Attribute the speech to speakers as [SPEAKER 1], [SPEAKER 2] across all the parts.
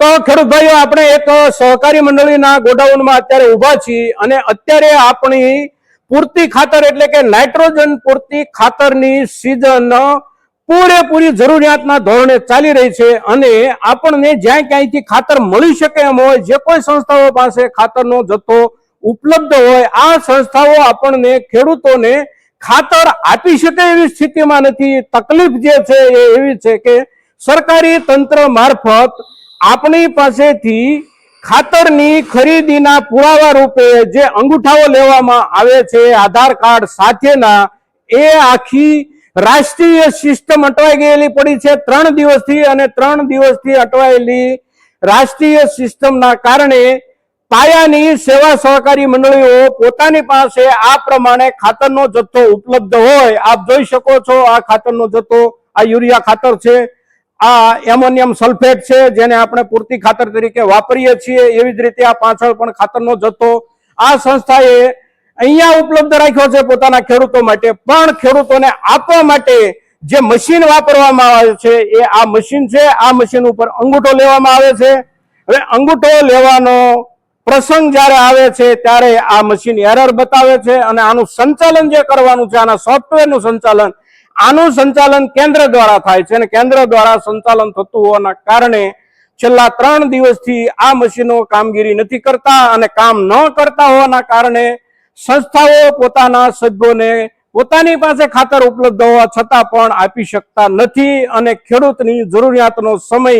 [SPEAKER 1] તો ખેડૂત ભાઈઓ, આપણે એક સહકારી મંડળીના ગોડાઉનમાં અત્યારે ઊભા છીએ અને અત્યારે આપણી પૂરતી ખાતર એટલે કે નાઇટ્રોજન પૂરતી ખાતરની સિઝન પૂરેપૂરી જરૂરિયાતના ધોરણે ચાલી રહી છે અને આપણને જ્યાં ક્યાંયથી ખાતર મળી શકે એમ હોય, જે કોઈ સંસ્થાઓ પાસે ખાતરનો જથ્થો ઉપલબ્ધ હોય, આ સંસ્થાઓ આપણને ખેડૂતોને ખાતર આપી શકે એવી સ્થિતિમાં નથી. તકલીફ જે છે એ એવી છે કે સરકારી તંત્ર મારફત આપણી પાસેથી ખાતરની ખરીદીના પુરાવા રૂપે જે અંગૂઠાઓ લેવામાં આવે છે, આધાર કાર્ડ સાથેના, એ આખી રાષ્ટ્રીય સિસ્ટમ અટવાઈ ગયેલી પડી છે. ત્રણ દિવસથી અને ત્રણ દિવસથી અટવાયેલી રાષ્ટ્રીય સિસ્ટમના કારણે પાયાની સેવા સહકારી મંડળીઓ પોતાની પાસે આ પ્રમાણે ખાતરનો જથ્થો ઉપલબ્ધ હોય. આપ જોઈ શકો છો આ ખાતરનો જથ્થો, આ યુરિયા ખાતર છે. આ એમોનિયમ સલ્ફેટ છે, જેને આપણે પૂરતી ખાતર તરીકે વાપરીએ છીએ, એવી જ રીતે આ પાછળ પણ ખાતરનો જથ્થો આ સંસ્થાએ અહીંયા ઉપલબ્ધ રાખ્યો છે પોતાના ખેડૂતો માટે, પણ ખેડૂતોને આપવા માટે જે મશીન વાપરવામાં આવે છે, એ આ મશીન છે. આ મશીન ઉપર અંગૂઠો લેવામાં આવે છે. હવે અંગૂઠો લેવાનો પ્રસંગ જ્યારે આવે છે, ત્યારે આ મશીન એરર બતાવે છે અને આનું સંચાલન જે કરવાનું છે, આના સોફ્ટવેરનું સંચાલન આનું સંચાલન કેન્દ્ર દ્વારા થાય છે અને કેન્દ્ર દ્વારા સંચાલન થતું હોવાના કારણે છેલ્લા ત્રણ દિવસથી આ મશીનો કામગીરી નથી કરતા અને કામ ન કરતા હોવાના કારણે સંસ્થાઓ પોતાના સભ્યોને પોતાની પાસે ખાતર ઉપલબ્ધ હોવા છતાં પણ આપી શકતા નથી અને ખેડૂતની જરૂરિયાતનો સમય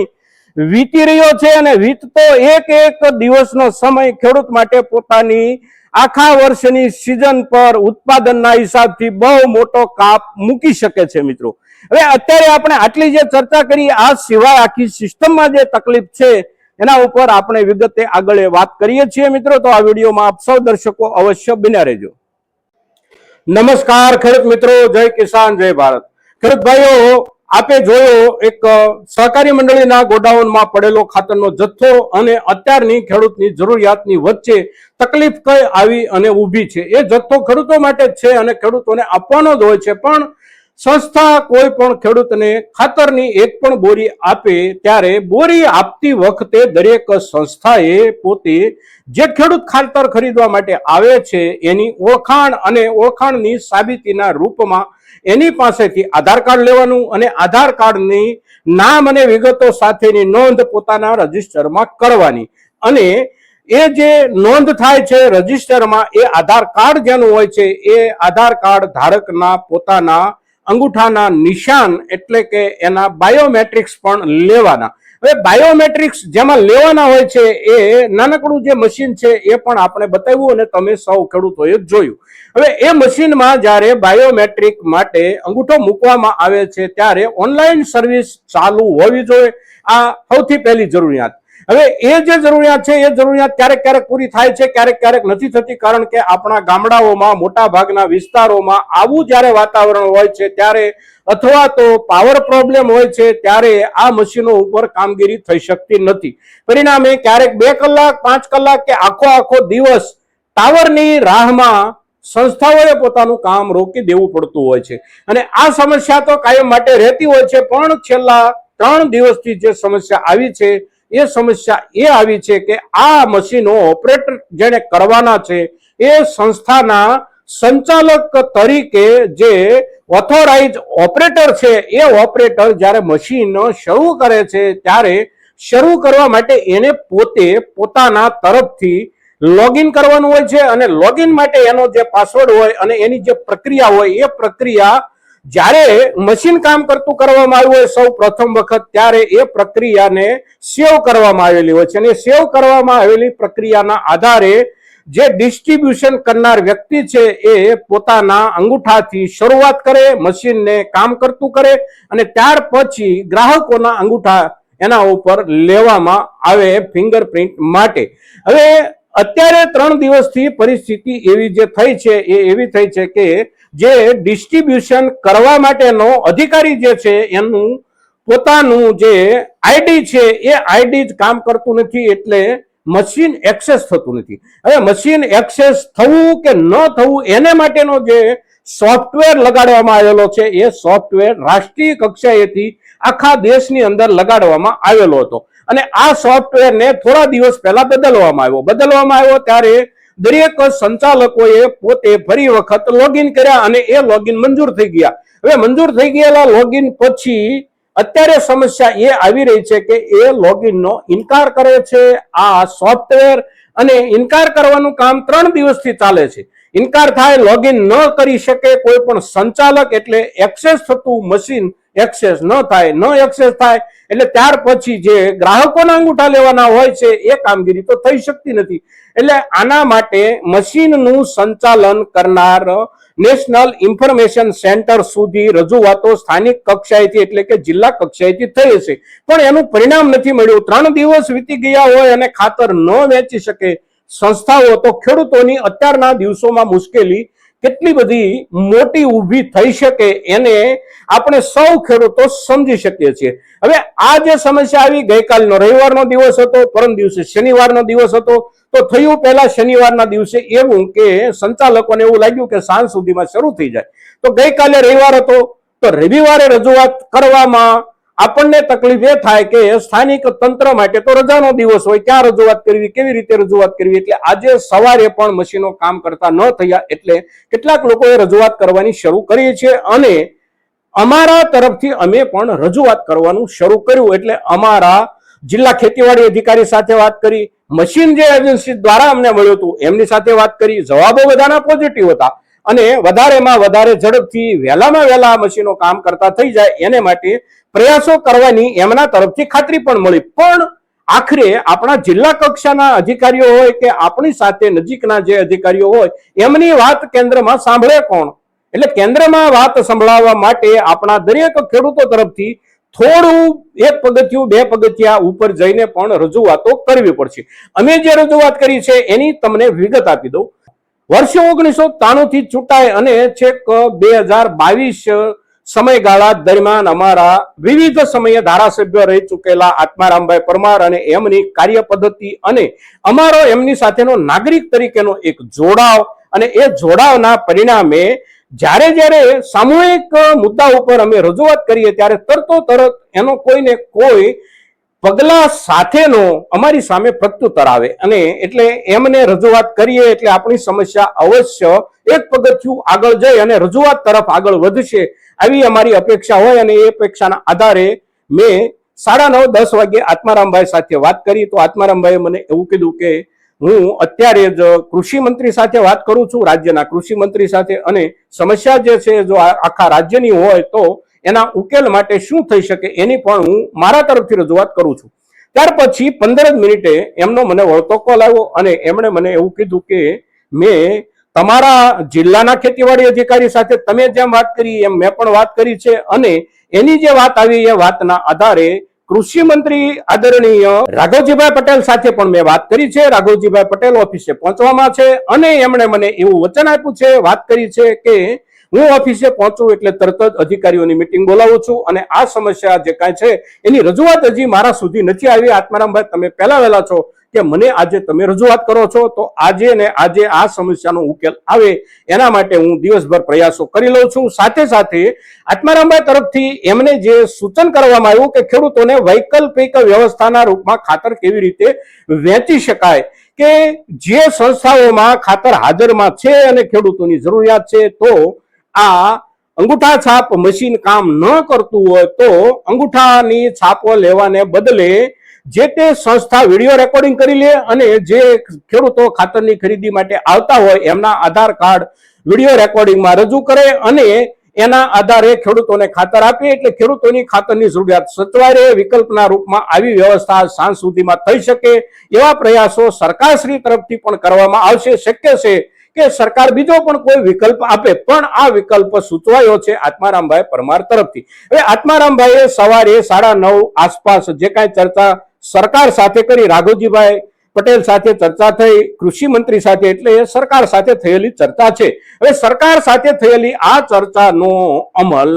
[SPEAKER 1] વીતી રહ્યો છે અને વીતતો એક એક દિવસનો સમય ખેડૂત માટે પોતાની આખા વર્ષની સિઝન પર ઉત્પાદનના હિસાબથી બહુ મોટો કાપ મૂકી શકે છે મિત્રો. હવે અત્યારે આપણે આટલી જે ચર્ચા કરી, આ સિવાય આખી સિસ્ટમમાં જે તકલીફ છે, એના ઉપર આપણે વિગતે આગળ વાત કરીએ છીએ મિત્રો. તો આ વિડીયોમાં આપ સૌ દર્શકો અવશ્ય બન્યા રહેજો. નમસ્કાર, ખેડૂત મિત્રો. જય કિસાન, જય ભારત. ખેડૂત ભાઈઓ આપે જોયો એક સહકારી મંડળીના ગોડાઉનમાં પડેલો ખાતરનો જથ્થો અને અત્યારની ખેડૂતની જરૂરિયાતની વચ્ચે તકલીફ કઈ આવી અને ઊભી છે. એ જથ્થો ખેડૂતો માટે જ છે અને ખેડૂતોને આપવાનો જ હોય છે. પણ સંસ્થા કોઈ પણ ખેડૂતને ખાતરની એક પણ બોરી આપે ત્યારે બોરી આપતી વખતે દરેક સંસ્થાએ પોતે જે ખેડૂત ખાતર ખરીદવા માટે આવે છે એની ઓળખાણ અને ઓળખાણની સાબિતીના રૂપમાં એની પાસેથી આધાર કાર્ડ લેવાનું અને આધાર કાર્ડની નામ અને વિગતો સાથેની નોંધ પોતાના રજિસ્ટરમાં કરવાની. અને એ જે નોંધ થાય છે રજિસ્ટરમાં, એ આધાર કાર્ડ જેનું હોય છે, એ આધાર કાર્ડ ધારકના પોતાના અંગૂઠાના નિશાન એટલે કે એના બાયોમેટ્રિક્સ પણ લેવાના. હવે બાયોમેટ્રિક્સ જેમાં લેવાના હોય છે એ નાનકડું જે મશીન છે એ પણ આપણે બતાવ્યું અને તમે સૌ ખેડૂતોએ જોયું. હવે એ મશીનમાં જ્યારે બાયોમેટ્રિક માટે અંગૂઠો મૂકવામાં આવે છે ત્યારે ઓનલાઈન સર્વિસ ચાલુ હોવી જોઈએ. આ સૌથી પહેલી જરૂરિયાત. હવે એ જે જરૂરિયાત છે, એ જરૂરિયાત ક્યારેક ક્યારેક પૂરી થાય છે, ક્યારેક ક્યારેક નથી થતી, કારણ કે આપણા ગામડાઓમાં મોટા ભાગના વિસ્તારોમાં આવું જ્યારે વાતાવરણ હોય છે, ત્યારે અથવા તો પાવર પ્રોબ્લેમ હોય છે, ત્યારે આ મશીનો ઉપર કામગીરી થઈ શકતી નથી. પરિણામે ક્યારેક બે કલાક, પાંચ કલાક કે આખો આખો દિવસ ટાવરની રાહમાં સંસ્થાઓએ પોતાનું કામ રોકી દેવું પડતું હોય છે. અને આ સમસ્યા તો કાયમ માટે રહેતી હોય છે, પણ છેલ્લા ત્રણ દિવસથી જે સમસ્યા આવી છે એ સમસ્યા એ આવી છે કે આ મશીનો ઓપરેટર જેને કરવાના છે, એ સંસ્થાના સંચાલક તરીકે જે ઓથોરાઇઝ ઓપરેટર છે, એ ઓપરેટર જ્યારે મશીન શરૂ કરે છે, ત્યારે શરૂ કરવા માટે એને પોતે પોતાના તરફથી લોગિન કરવાનું હોય છે અને લોગિન માટે એનો જે પાસવર્ડ હોય અને એની જે પ્રક્રિયા હોય, એ પ્રક્રિયા જ્યારે મશીન કામ કરતું કરવામાં આવ્યું હોય સૌ પ્રથમ વખત, ત્યારે એ પ્રક્રિયાને સેવ કરવામાં આવેલી હોય છે. અને સેવ કરવામાં આવેલી પ્રક્રિયાના આધારે જે ડિસ્ટ્રીબ્યુશન કરનાર વ્યક્તિ છે, એ પોતાના અંગૂઠાથી શરૂઆત કરે, મશીનને કામ કરતું કરે અને ત્યાર પછી ગ્રાહકોના અંગૂઠા એના ઉપર લેવામાં આવે ફિંગરપ્રિન્ટ માટે. હવે અત્યારે ત્રણ દિવસથી પરિસ્થિતિ એવી જે થઈ છે, એ એવી થઈ છે કે જે ડિસ્ટ્રીબ્યુશન કરવા માટેનો અધિકારી જે છે, એનું પોતાનું જે આઈડી છે, એ આઈડી જ કામ કરતું નથી એટલે મશીન એક્સેસ થતું નથી. હવે મશીન એક્સેસ થવું કે ન થવું, એને માટેનો જે સોફ્ટવેર લગાડવામાં આવેલો છે, એ સોફ્ટવેર રાષ્ટ્રીય કક્ષાએથી આખા દેશની અંદર લગાડવામાં આવેલો હતો. અને આ સોફ્ટવેરને થોડા દિવસ પહેલા બદલવામાં આવ્યો. બદલવામાં આવ્યો ત્યારે દરેક સંચાલકોએ પોતે ફરી વખત લોગિન કર્યા અને એ લોગિન મંજૂર થઈ ગયા. હવે મંજૂર થઈ ગયેલા લોગિન પછી અત્યારે સમસ્યા એ આવી રહી છે કે એ લોગિનનો ઇનકાર કરે છે આ સોફ્ટવેર અને ઇનકાર કરવાનું કામ ત્રણ દિવસથી ચાલે છે. ઇનકાર થાય લોગિન ન કરી શકે કોઈ પણ સંચાલક એટલે એક્સેસ થતું મશીન એક્સેસ ન થાય, ન એક્સેસ થાય એટલે ત્યાર પછી જે ગ્રાહકોના અંગૂઠા લેવાના હોય છે એ કામગીરી તો થઈ શકતી નથી. એટલે આના માટે મશીનનું સંચાલન કરનાર નેશનલ ઇન્ફોર્મેશન સેન્ટર સુધી રજૂઆતો સ્થાનિક કક્ષાએથી એટલે કે જિલ્લા કક્ષાએથી થઈ હશે. પણ એનું પરિણામ નથી મળ્યું. ત્રણ દિવસ વીતી ગયા હોય અને ખાતર ન વેચી શકે. સંસ્થાઓ તો ખેડૂતોની અત્યારના દિવસોમાં મુશ્કેલી કેટલી બધી મોટી ઊભી થઈ શકે એને આપણે સૌ ખેડૂતો સમજી શકીએ છીએ. હવે આ જે સમસ્યા આવી, ગઈકાલનો રવિવારનો દિવસ હતો, પરમ દિવસે શનિવારનો દિવસ હતો, તો થયું પહેલા શનિવારના દિવસે એવું કે સંચાલકોને એવું લાગ્યું કે સાંજ સુધીમાં શરૂ થઈ જાય. તો ગઈકાલે રવિવાર હતો, તો રવિવારે રજૂઆત કરવામાં આપણને તકલીફ એ થાય કે સ્થાનિક તંત્ર માટે તો રજાનો દિવસ હોય, ક્યાં રજૂઆત કરવી, કેવી રીતે રજૂઆત કરવી? એટલે આજે સવારે પણ મશીનો કામ કરતા ન થયા એટલે કેટલાક લોકોએ રજૂઆત કરવાની શરૂ કરી છે અને અમારા તરફથી અમે પણ રજૂઆત કરવાનું શરૂ કર્યું. એટલે અમારા જિલ્લા ખેતીવાડી અધિકારી સાથે વાત કરી, મશીન જે એજન્સી દ્વારા અમને મળ્યું હતું, એમની સાથે વાત કરી, જવાબો બધાના પોઝિટિવ હતા. અને વધારેમાં વધારે ઝડપથી વહેલામાં વહેલા મશીનો કામ કરતા થઈ જાય એને માટે પ્રયાસો કરવાની એમના તરફથી ખાતરી પણ મળી. પણ આખરે આપણા જિલ્લા કક્ષાના અધિકારીઓ હોય કે આપણી સાથે નજીકના જે અધિકારીઓ હોય, એમની વાત કેન્દ્રમાં સાંભળે કોણ? એટલે કેન્દ્રમાં વાત સંભળાવવા માટે આપણા દરેક ખેડૂતો તરફથી થોડું એક પગથિયું, બે પગથિયા ઉપર જઈને પણ રજૂઆતો કરવી પડશે. અમે જે રજૂઆત કરી છે એની તમને વિગત આપી દઉં. વર્ષ ઓગણીસો થી ચૂંટાય અને છેક બે હજાર બાવીસ સમયગાળા દરમિયાન અમારા વિવિધ સમયે ધારાસભ્ય રહી ચૂકેલા આત્મારામભાઈ પરમાર અને એમની કાર્ય પદ્ધતિ અને અમારો એમની સાથેનો નાગરિક તરીકેનો એક જોડાવ અને એ જોડાવના પરિણામે જ્યારે જ્યારે સામૂહિક મુદ્દા ઉપર અમે રજૂઆત કરીએ ત્યારે તરતો તરત એનો કોઈને કોઈ પગલા સાથેનો અમારી સામે પ્રત્યુત્તર આવે અને એટલે એમને રજૂઆત કરીએ એટલે આપણી સમસ્યા અવશ્ય એક પગથિયું આગળ જઈ અને રજૂઆત તરફ આગળ વધશે આવી અમારી અપેક્ષા હોય અને એ અપેક્ષાના આધારે મેં સાડા નવ, દસ વાગે આત્મારામભાઈ સાથે વાત કરી. તો આત્મારામભાઈએ મને એવું કીધું કે હું અત્યારે જ કૃષિ મંત્રી સાથે વાત કરું છું, રાજ્યના કૃષિ મંત્રી સાથે. અને સમસ્યા જે છે, જો આખા રાજ્યની હોય તો એના ઉકેલ માટે શું થઈ શકે એની પણ હું મારા તરફથી રજૂઆત કરું છું. ત્યાર પછી પંદર જ મિનિટે એમનો મને વળતો કોલ આવ્યો અને એમણે મને એવું કીધું કે, મેં તમારા જિલ્લાના ખેતીવાડી અધિકારી સાથે તમે જેમ વાત કરી એમ મેં પણ વાત કરી છે અને એની જે વાત આવી એ વાતના આધારે કૃષિ મંત્રી આદરણીય રાઘવજીભાઈ પટેલ સાથે પણ મેં વાત કરી છે. રાઘવજીભાઈ પટેલ ઓફિસે પહોંચવામાં છે અને એમણે મને એવું વચન આપ્યું છે, વાત કરી છે કે હું ઓફિસે પહોંચું એટલે તરત જ અધિકારીઓની મિટિંગ બોલાવું છું અને આ સમસ્યા જે કાંઈ છે, એની રજૂઆત હજી મારા સુધી નથી આવી. આત્મારામભાઈ તમે પહેલા વહેલા છો કે મને આજે તમે રજૂઆત કરો છો? તો આજે ને આજે આ સમસ્યાનો ઉકેલ આવે. એના માટે હું દિવસભર પ્રયાસો કરી લઉં છું. સાથે સાથે આત્મારામભાઈ તરફથી એમને જે સૂચન કરવામાં આવ્યું કે ખેડૂતોને વૈકલ્પિક વ્યવસ્થાના રૂપમાં ખાતર કેવી રીતે વેચી શકાય કે જે સંસ્થાઓમાં ખાતર હાજરમાં છે અને ખેડૂતોની જરૂરિયાત છે, તો આ અંગૂઠા છાપ મશીન કામ ન કરતું હોય તો અંગૂઠાની છાપો લેવાને બદલે જે તે સંસ્થા વીડિયો રેકોર્ડિંગ કરી લે અને જે ખેડૂતો ખાતરની ખરીદી માટે આવતા હોય એમના આધાર કાર્ડ વીડિયો રેકોર્ડિંગમાં રજૂ કરે અને એના આધારે ખેડૂતોને ખાતર આપે એટલે ખેડૂતોની ખાતરની જરૂરિયાત સચવાય વિકલ્પના રૂપમાં આવી વ્યવસ્થા સાંજ સુધીમાં થઈ શકે એવા પ્રયાસો સરકારશ્રી તરફથી પણ કરવામાં આવશે. શક્ય છે કે સરકાર બીજો પણ કોઈ વિકલ્પ આપે, પણ આ વિકલ્પ સૂચવાયો છે આત્મારામભાઈ પરમાર તરફથી. હવે આત્મારામભાઈએ સવારે સાડા નવ આસપાસ જે કાંઈ ચર્ચા સરકાર સાથે કરી, રાઘવજીભાઈ પટેલ સાથે ચર્ચા થઈ, કૃષિ મંત્રી સાથે, એટલે એ સરકાર સાથે થયેલી ચર્ચા છે. હવે સરકાર સાથે થયેલી આ ચર્ચાનો અમલ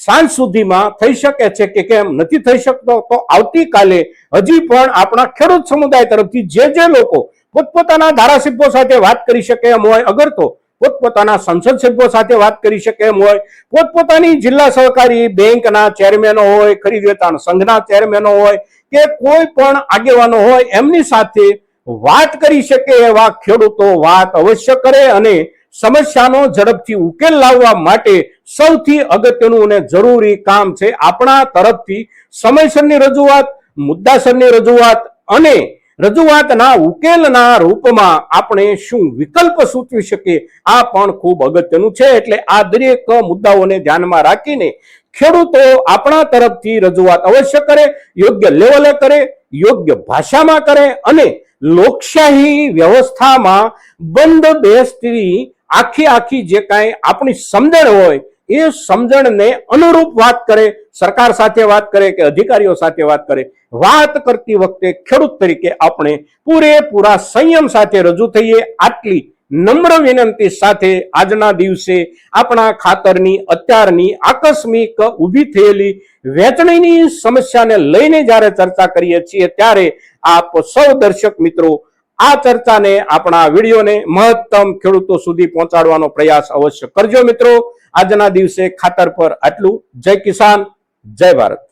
[SPEAKER 1] સાંજ સુધીમાં થઈ શકે છે કે કેમ? નથી થઈ શકતો તો આવતીકાલે હજી પણ આપણા ખેડૂત સમુદાય તરફથી જે જે લોકો પોતપોતાના ધારાસભ્યો સાથે વાત કરી શકે એમ હોય, અગર તો પોતપોતાના સંસદ સભ્યો સાથે વાત કરી શકે એમ હોય, પોતપોતાની જિલ્લા સહકારી બેંકના ચેરમેનો હોય ખરીદ વેચાણ સંઘના ચેરમેનો હોય, કે કોઈ પણ આગેવાનો હોય, એમની સાથે વાત કરી શકે એવા ખેડૂતો વાત અવશ્ય કરે અને સમસ્યાનો ઝડપથી ઉકેલ લાવવા માટે સૌથી અગત્યનું અને જરૂરી કામ છે આપણા તરફથી સમયસરની રજૂઆત, મુદ્દાસરની રજૂઆત અને રજૂઆતના ઉકેલના રૂપમાં આપણે શું વિકલ્પ સૂચવી શકીએ? આ પણ ખૂબ અગત્યનું છે. એટલે આ દરેક મુદ્દાઓને ધ્યાનમાં રાખીને ખેડૂતો આપણા તરફથી રજૂઆત અવશ્ય કરે, યોગ્ય લેવલે કરે, યોગ્ય ભાષામાં કરે અને લોકશાહી વ્યવસ્થામાં બંધ બેસતી આખી આખી જે કાંઈ આપણી સમજણ હોય એ સમજણને અનુરૂપ વાત કરે, સરકાર સાથે વાત કરે કે અધિકારીઓ સાથે વાત કરે, વાત કરતી વખતે ખેડૂત તરીકે આપણે પૂરેપૂરા સંયમ સાથે રજૂ થઈએ, આટલી નમ્ર વિનંતી સાથે આજના દિવસે આપણા ખાતરની, અત્યારની આકસ્મિક ઊભી થયેલી વેચણીની સમસ્યાને લઈને જ્યારે ચર્ચા કરીએ છીએ ત્યારે આપ સૌ દર્શક મિત્રો આ ચર્ચાને, આપણા વિડીયોને મહત્તમ ખેડૂતો સુધી પહોંચાડવાનો પ્રયાસ અવશ્ય કરજો મિત્રો. આજના દિવસે ખાતર પર આટલું. જય કિસાન જય ભારત.